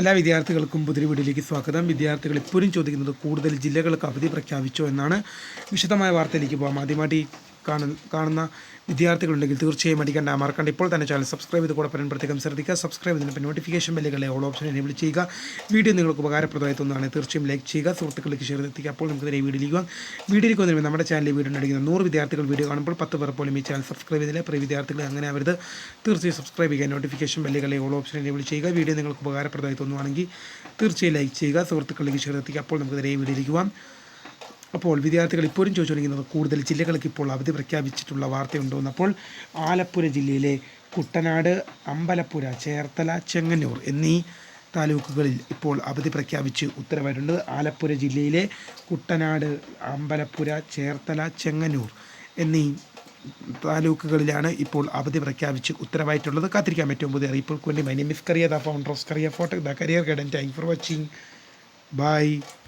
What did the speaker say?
എല്ലാ വിദ്യാർത്ഥികൾക്കും പുതിയ വീഡിയോയിലേക്ക് സ്വാഗതം. വിദ്യാർത്ഥികൾ ഇപ്പോഴും ചോദിക്കുന്നത് കൂടുതൽ ജില്ലകൾക്ക് അവധി പ്രഖ്യാപിച്ചോ എന്നാണ് വിശദമായ വാർത്തയിലേക്ക് പോകാം. ആദ്യമായിട്ട് കാണുന്ന വിദ്യാർത്ഥികളുണ്ടെങ്കിൽ തീർച്ചയായും അടിക്കേണ്ട മറക്കണ്ട ഇപ്പോൾ തന്നെ ചാനൽ സബ്സ്ക്രൈബ് ചെയ്ത് കൂടെ പറയാൻ പ്രത്യേകം ശ്രദ്ധിക്കുക സബ്സ്ക്രൈബ് ചെയ്തിട്ട് നോട്ടിഫിക്കേഷൻ ബെല്ലുകളെ ഓൾ ഓപ്ഷൻ എനേബിൾ ചെയ്യുക. വീഡിയോ നിങ്ങൾക്ക് ഉപകാരപ്രദമായി തീർച്ചയായും ലൈക്ക് ചെയ്യുക. സുഹൃത്തുക്കളിലേക്ക് ഷെയർ എത്തിക്കുക. അപ്പോൾ നമുക്ക് ഈ വീഡിയോ പോകാം. വീഡിയോയിലേക്ക് വന്നിട്ട് നമ്മുടെ ചാനലിൽ വീഡിയോ അടിക്കുന്ന നൂറ് വിദ്യാർത്ഥികൾ വീഡിയോ കാണുമ്പോൾ പത്ത് പേർ പോലും ഈ ചാനൽ സബ്സ്ക്രൈബ് ചെയ്തില്ല. പ്രിയ വിദ്യാർത്ഥികൾ അങ്ങനെ അവർ തീർച്ചയായും സബ്സ്ക്രൈബ് ചെയ്യുക. നോട്ടിഫിക്കേഷൻ ബെല്ലുകളെ ഓൾ ഓപ്ഷൻ എനേബിൾ ചെയ്യുക. വീഡിയോ നിങ്ങൾക്ക് ഉപകാരപ്രദമായി തോന്നുകയാണെങ്കിൽ തീർച്ചയായും ലൈക്ക് ചെയ്യുക. സുഹൃത്തുക്കളിലേക്ക് ഷെയർ എത്തിക്കുക. അപ്പോൾ നമുക്ക് ഈ വീഡിയോ പോകാം. അപ്പോൾ വിദ്യാർത്ഥികൾ ഇപ്പോഴും ചോദിച്ചുകൊണ്ടിരിക്കുന്നത് കൂടുതൽ ജില്ലകൾക്ക് ഇപ്പോൾ അവധി പ്രഖ്യാപിച്ചിട്ടുള്ള വാർത്തയുണ്ടോ എന്നപ്പോൾ ആലപ്പുഴ ജില്ലയിലെ കുട്ടനാട് അമ്പലപ്പുര ചേർത്തല ചെങ്ങന്നൂർ എന്നീ താലൂക്കുകളിൽ ഇപ്പോൾ അവധി പ്രഖ്യാപിച്ച് ഉത്തരവായിട്ടുണ്ട്. ആലപ്പുഴ ജില്ലയിലെ കുട്ടനാട് അമ്പലപ്പുര ചേർത്തല ചെങ്ങന്നൂർ എന്നീ താലൂക്കുകളിലാണ് ഇപ്പോൾ അവധി പ്രഖ്യാപിച്ച് ഉത്തരവായിട്ടുള്ളത്. കാത്തിരിക്കാൻ ഏറ്റവും പുതിയ അറിയിപ്പുകൾക്ക് വേണ്ടി my name is Kariya the founder of Kariya photo the career guidance thank for watching bye